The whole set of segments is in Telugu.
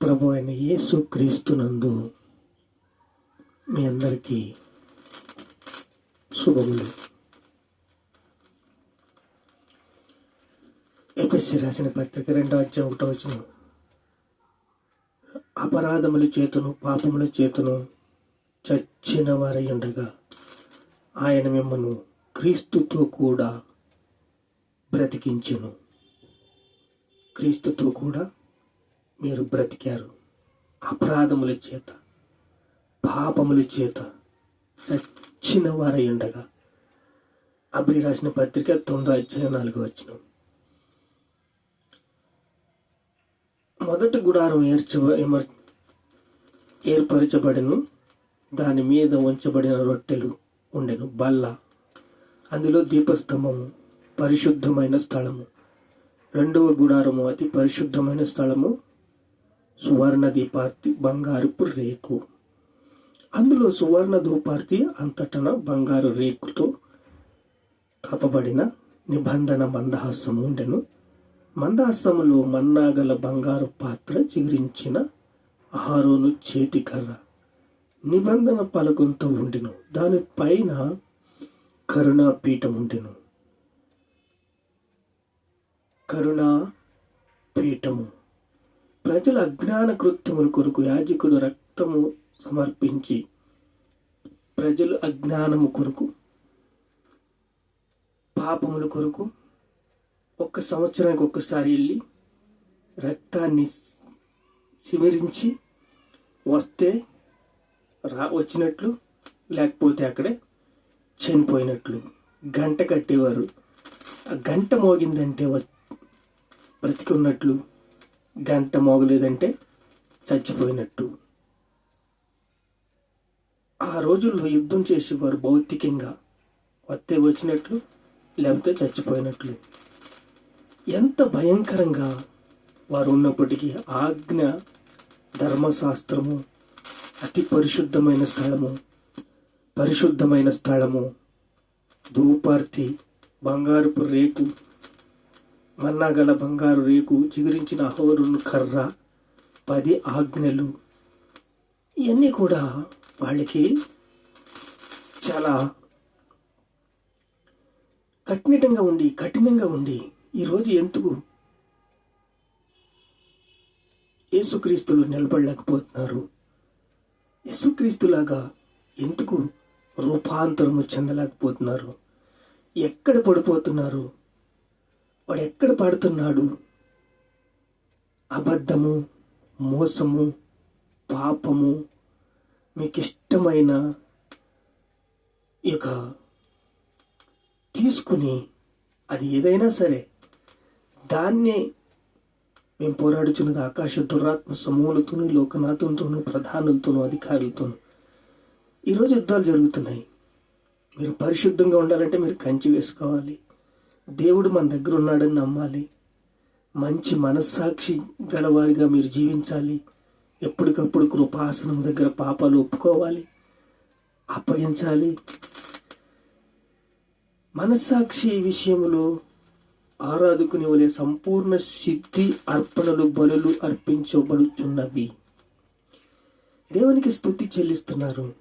ప్రభు అయిన యేసు క్రీస్తునందు మీ అందరికీ శుభములు. ఎపిసి రాసిన పత్రిక రెండో అధ్యాయం ఒకటో వచ్చిన అపరాధముల చేతును పాపముల చేతును చచ్చిన వారై ఉండగా ఆయన మిమ్మను క్రీస్తుతో కూడా బ్రతికించును. క్రీస్తుతో కూడా మీరు బ్రతికారు. అపరాధముల చేత పాపముల చేత చచ్చిన వారై ఉండగా. అబ్రి రాసిన పత్రిక తొమ్మిదో అధ్యాయం నాలుగో వచ్చిన మొదటి గుడారం ఏర్చ ఏమర్- దాని మీద ఉంచబడిన రొట్టెలు ఉండెను. బల్ల. అందులో దీపస్తంభము పరిశుద్ధమైన స్థలము. రెండవ గుడారము అతి పరిశుద్ధమైన స్థలము. సువర్ణ దీపార్తి బంగారుపు రేకు. అందులో సువర్ణ ధూపార్తి అంతటన బంగారు రేకుతో కప్పబడిన నిబంధన మందహాసము ఉండెను. మందహాసములో మన్నాగల బంగారు పాత్ర చిగురించిన ఆహారోను చేతికర్ర నిబంధన పలకంతో ఉండెను. దానిపైన కరుణాపీఠం కరుణా పీఠం ఉండెను కరుణా పీఠము ప్రజల అజ్ఞాన కృత్యముల కొరకు యాజకుడు రక్తము సమర్పించి ప్రజలు అజ్ఞానము కొరకు పాపముల కొరకు ఒక్క సంవత్సరానికి ఒక్కసారి వెళ్ళి రక్తాన్ని సిమరించి వస్తే రా వచ్చినట్లు లేకపోతే అక్కడే చనిపోయినట్లు గంట కట్టేవారు. ఆ గంట మోగిందంటే వ- బ్రతికి ఉన్నట్లు గంట మోగలేదంటే చచ్చిపోయినట్టు. ఆ రోజుల్లో యుద్ధం చేసేవారు భౌతికంగా. వస్తే వచ్చినట్లు లేకపోతే చచ్చిపోయినట్లు. ఎంత భయంకరంగా వారు ఉన్నప్పటికీ ఆజ్ఞ ధర్మశాస్త్రము అతి పరిశుద్ధమైన స్థలము పరిశుద్ధమైన స్థలము ధూపార్తి బంగారుపు రేకు మన్నాగల బంగారు రేకు చిగురించిన హోరును కర్ర పది ఆజ్ఞలు. ఇవన్నీ కూడా వాళ్ళకి చాలా కఠినంగా ఉండి కఠినంగా ఉండి ఈరోజు ఎందుకు యేసుక్రీస్తులు నిలబడలేకపోతున్నారు? యేసుక్రీస్తులాగా ఎందుకు రూపాంతరము చెందలేకపోతున్నారు? ఎక్కడ పడిపోతున్నారు? వాడు ఎక్కడ పడుతున్నాడు? అబద్ధము మోసము పాపము మీకు ఇష్టమైన ఇక యొక్క తీసుకుని అది ఏదైనా సరే దాన్నే మేము పోరాడుచున్నది ఆకాశ దురాత్మ సమూలతోనూ లోకనాథంతోనూ ప్రధానులతోనూ అధికారులతోనూ. ఈరోజు యుద్ధాలు జరుగుతున్నాయి. మీరు పరిశుద్ధంగా ఉండాలంటే మీరు కంచి వేసుకోవాలి. దేవుడు మన దగ్గర ఉన్నాడని నమ్మాలి. మంచి మనస్సాక్షి గలవారిగా మీరు జీవించాలి. ఎప్పటికప్పుడు కృపాసనం దగ్గర పాపాలు ఒప్పుకోవాలి. అప్పగించాలి. మనస్సాక్షి విషయంలో ఆరాధకుని వలె సంపూర్ణ సిద్ధి అర్పణలు బలులు అర్పించబడుచున్నవి. దేవునికి స్థుతి చెల్లిస్తున్నారు.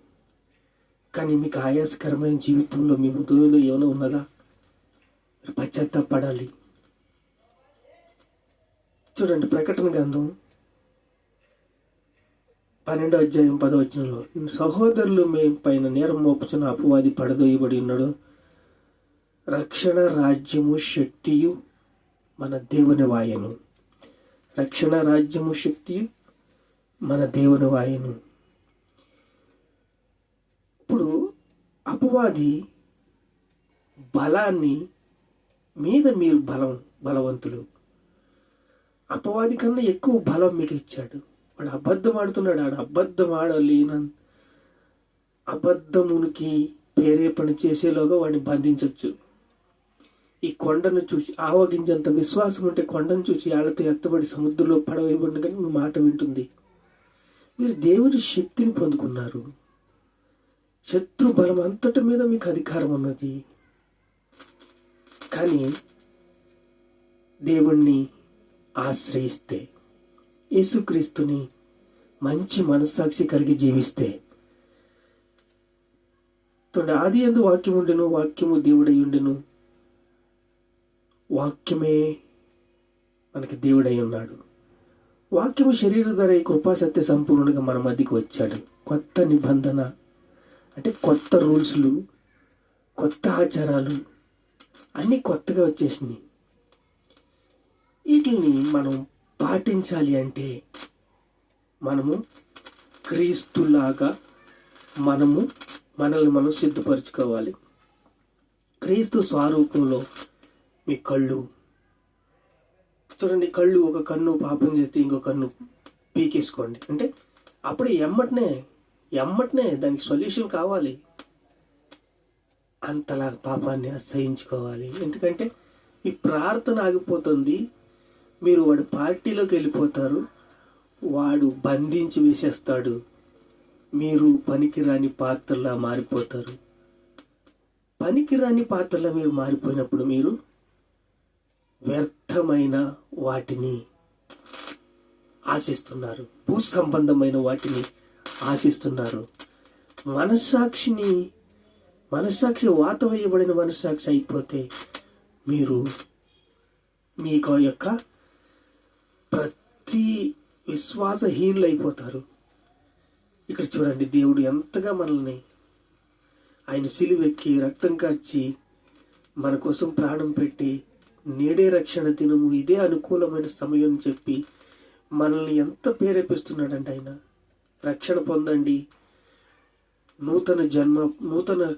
కానీ మీకు ఆయాసకరమైన జీవితంలో మీ హృదయంలో ఏమైనా ఉన్నదా? పశ్చాత్తాపడాలి చూడండి ప్రకటన గ్రంథం పన్నెండో అధ్యాయం పదవచనంలో సహోదరులు మేము పైన నేరం మోపుచున్న అపవాది పడదోయబడి ఉన్నాడు. రక్షణ రాజ్యము శక్తియు మన దేవుని వాయను. రక్షణ రాజ్యము శక్తియు మన దేవుని వాయను. ఇప్పుడు అపవాది బలాన్ని మీద మీరు బలం బలవంతులు. అపవాది కన్నా ఎక్కువ బలం మీకు ఇచ్చాడు. వాడు అబద్ధం ఆడుతున్నాడు ఆడు అబద్ధం ఆడలేన అబద్ధమునికి ప్రేరేపణ చేసేలోగా వాడిని బంధించవచ్చు ఈ కొండను చూసి ఆవగించేంత విశ్వాసం ఉంటే కొండను చూసి ఆళ్ళతో ఎత్తబడి సముద్రంలో పడవేయబడిన కానీ మీ మాట వింటుంది. మీరు దేవుని శక్తిని పొందుకున్నారు. శత్రు బలం అంతటి మీద మీకు అధికారం ఉన్నది కానీ దేవుణ్ణి ఆశ్రయిస్తే యేసుక్రీస్తుని మంచి మనస్సాక్షి కలిగి జీవిస్తే. తొండ ఆది ఎందు వాక్యం ఉండెను వాక్యము దేవుడై ఉండెను వాక్యమే మనకి దేవుడై ఉన్నాడు వాక్యము శరీర ధర కృపా సత్య సంపూర్ణంగా మన మధ్యకి వచ్చాడు. కొత్త నిబంధన అంటే కొత్త రూల్స్లు కొత్త ఆచారాలు అన్నీ కొత్తగా వచ్చేసినాయి. వీటిని మనం పాటించాలి అంటే మనము క్రీస్తులాగా మనము మనల్ని మనం సిద్ధపరచుకోవాలి. క్రీస్తు స్వరూపంలో మీ కళ్ళు. చూడండి కళ్ళు ఒక కన్ను పాపం చేస్తే ఇంకో కన్ను పీకేసుకోండి. అంటే అప్పుడు ఎమ్మటనే ఎమ్మటనే దానికి సొల్యూషన్ కావాలి. అంతలా పాపాన్ని అసహించుకోవాలి ఎందుకంటే ఈ ప్రార్థన ఆగిపోతుంది. మీరు వాడు పార్టీలోకి వెళ్ళిపోతారు. వాడు బంధించి వేసేస్తాడు. మీరు పనికిరాని పాత్రలా మారిపోతారు. పనికిరాని పాత్రలా మీరు మారిపోయినప్పుడు మీరు వ్యర్థమైన వాటిని ఆశిస్తున్నారు. భూ సంబంధమైన వాటిని ఆశిస్తున్నారు. మనస్సాక్షిని మనస్సాక్షి వాత వేయబడిన మనస్సాక్షి అయిపోతే మీరు మీకు యొక్క ప్రతి విశ్వాసహీనులు అయిపోతారు ఇక్కడ చూడండి దేవుడు ఎంతగా మనల్ని ఆయన సిలువెక్కి రక్తం కార్చి మన కోసం ప్రాణం పెట్టి నేడే రక్షణ దినము ఇదే అనుకూలమైన సమయం చెప్పి మనల్ని ఎంత ప్రేరేపిస్తున్నాడంటే ఆయన. రక్షణ పొందండి. నూతన జన్మ నూతన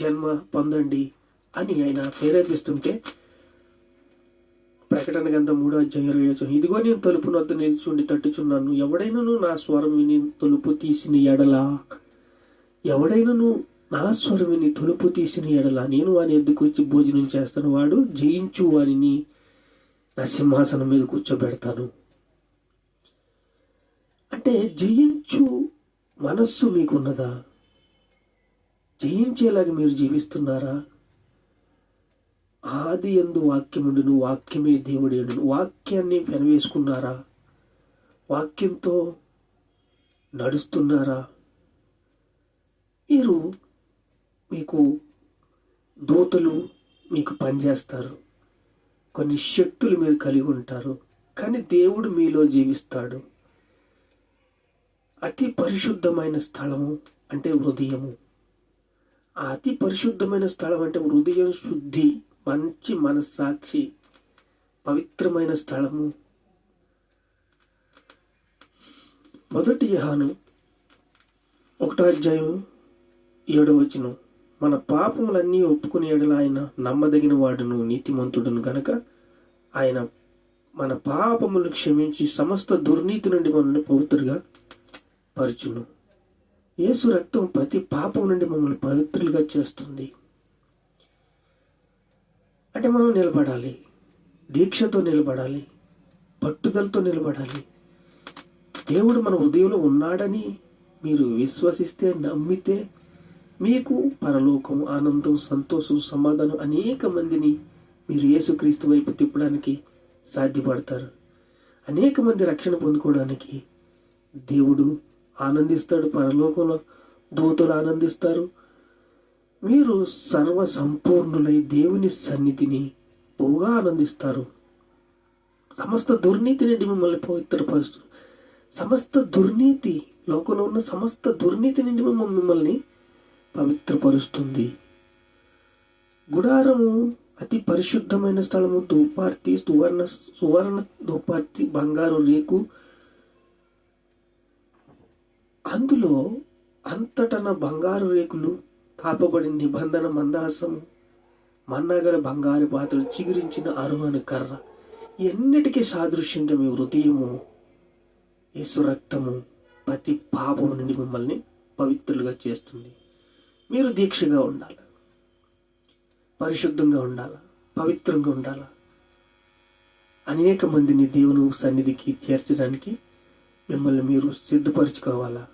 జన్మ పొందండి అని ఆయన ప్రేరేపిస్తుంటే ప్రకటన గంధ మూడో అధ్యాయం ఇరవై వచనం. ఇదిగో నేను తలుపు వద్ద నిల్చుండి తట్టుచున్నాను. ఎవడైనను నా స్వరం విని తలుపు తీసిన ఎడల? ఎవడైనను నా స్వరం విని తలుపు తీసిన ఎడల? నేను వాని ఎద్దుకు వచ్చి భోజనం చేస్తాను. వాడు జయించు వారిని నా సింహాసనం మీద కూర్చోబెడతాను. అంటే జయించు మనస్సు మీకున్నదా? జయించేలాగా మీరు జీవిస్తున్నారా? ఆది ఎందు వాక్యముండును వాక్యమే దేవుడి వాక్యాన్ని పెనవేసుకున్నారా? వాక్యంతో నడుస్తున్నారా? మీరు మీకు దూతలు మీకు పనిచేస్తారు. కొన్ని శక్తులు మీరు కలిగి ఉంటారు. కానీ దేవుడు మీలో జీవిస్తాడు. అతి పరిశుద్ధమైన స్థలము అంటే హృదయము. ఆ అతి పరిశుద్ధమైన స్థలం అంటే హృదయం శుద్ధి మంచి మనస్సాక్షి పవిత్రమైన స్థలము. మొదటి యహాను ఒకటో అధ్యాయం ఏడో వచనం. మన పాపములన్నీ ఒప్పుకుని ఎడల ఆయన నమ్మదగిన వాడును నీతిమంతుడును గనక ఆయన మన పాపములు క్షమించి సమస్త దుర్నీతి నుండి మనల్ని పవిత్రుగా పరచును. యేసు రక్తం ప్రతి పాపం నుండి మమ్మల్ని పవిత్రులుగా చేస్తుంది. అంటే మనం నిలబడాలి. దీక్షతో నిలబడాలి. పట్టుదలతో నిలబడాలి. దేవుడు మన హృదయంలో ఉన్నాడని మీరు విశ్వసిస్తే నమ్మితే మీకు పరలోకం ఆనందం సంతోషం సమాధానం అనేక మందిని మీరు యేసుక్రీస్తు వైపు తిప్పడానికి సాధ్యపడతారు. అనేక మంది రక్షణ పొందుకోవడానికి దేవుడు ఆనందిస్తాడు పరలోకంలో. దూతలు ఆనందిస్తారు. మీరు సర్వ సంపూర్ణులై దేవుని సన్నిధిని బహుగా ఆనందిస్తారు. సమస్త దుర్నీతి నుండి మిమ్మల్ని పవిత్రపరుస్తూ సమస్త దుర్నీతి లోకంలో ఉన్న సమస్త దుర్నీతి నుండి మిమ్మల్ని మిమ్మల్ని పవిత్రపరుస్తుంది. గుడారము అతి పరిశుద్ధమైన స్థలము ధూపార్తి సువర్ణ సువర్ణ ధూపార్తి బంగారు రేకు అందులో అంతటన బంగారు రేకులు తాపబడిన నిబంధన మందాసము మన్నాగర బంగారు పాత్రలు చిగురించిన అరువను కర్ర ఎన్నిటికీ సాదృశ్యంగా మీ హృదయము యేసు రక్తము ప్రతి పాపము నుండి మిమ్మల్ని పవిత్రులుగా చేస్తుంది. మీరు దీక్షగా ఉండాలి? పరిశుద్ధంగా ఉండాలి? పవిత్రంగా ఉండాలి? అనేక మందిని దేవుని సన్నిధికి చేర్చడానికి మిమ్మల్ని మీరు సిద్ధపరచుకోవాలా?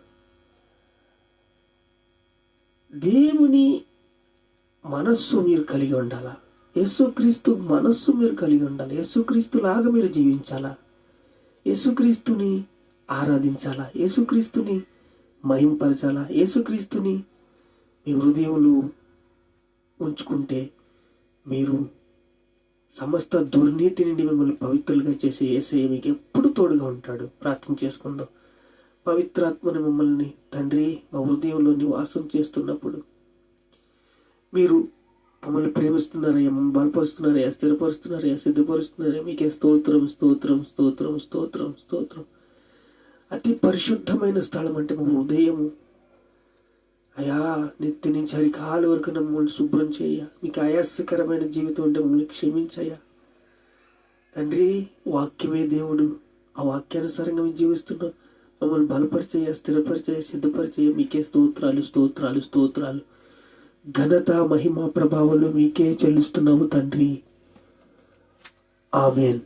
దేవుని మనస్సు మీరు కలిగి ఉండాలా? యేసుక్రీస్తు మనస్సు మీరు కలిగి ఉండాలి? యేసుక్రీస్తు లాగా మీరు జీవించాలా? యేసుక్రీస్తుని ఆరాధించాలా? యేసుక్రీస్తుని మహింపరచాలా? యేసుక్రీస్తుని మీ హృదయంలో ఉంచుకుంటే మీరు సమస్త దుర్నీతి నుండి మిమ్మల్ని పవిత్రులుగా చేసే ఏసయ్య మీకు ఎప్పుడు తోడుగా ఉంటాడు. ప్రార్థన చేసుకుందాం. పవిత్రాత్మని మిమ్మల్ని తండ్రి హృదయంలో నివాసం చేస్తున్నప్పుడు మీరు మమ్మల్ని ప్రేమిస్తున్నారయ్యా మమ్మల్ని బలపరుస్తున్నారయ్యా స్థిరపరుస్తున్నారయ్యా సిద్ధపరుస్తున్నారయ్యా. మీకే స్తోత్రం స్తోత్రం స్తోత్రం స్తోత్రం స్తోత్రం. అతి పరిశుద్ధమైన స్థలం అంటే మా హృదయము. అయా నిత్య నుంచి హరికాల వరకు మమ్మల్ని శుభ్రం చేయ మీకు ఆయాసకరమైన జీవితం ఉంటే మమ్మల్ని క్షమించయ్యా. తండ్రి వాక్యమే దేవుడు. ఆ వాక్యానుసారంగా మేము జీవిస్తున్నాం. మమ్మల్ని బలపరిచేయ స్థిరపరిచేయ సిద్ధపరిచేయ మీకే స్తోత్రాలు స్తోత్రాలు స్తోత్రాలు. ఘనత మహిమ ప్రభావాలు మీకే చెల్లిస్తున్నాము తండ్రి. ఆమెన్.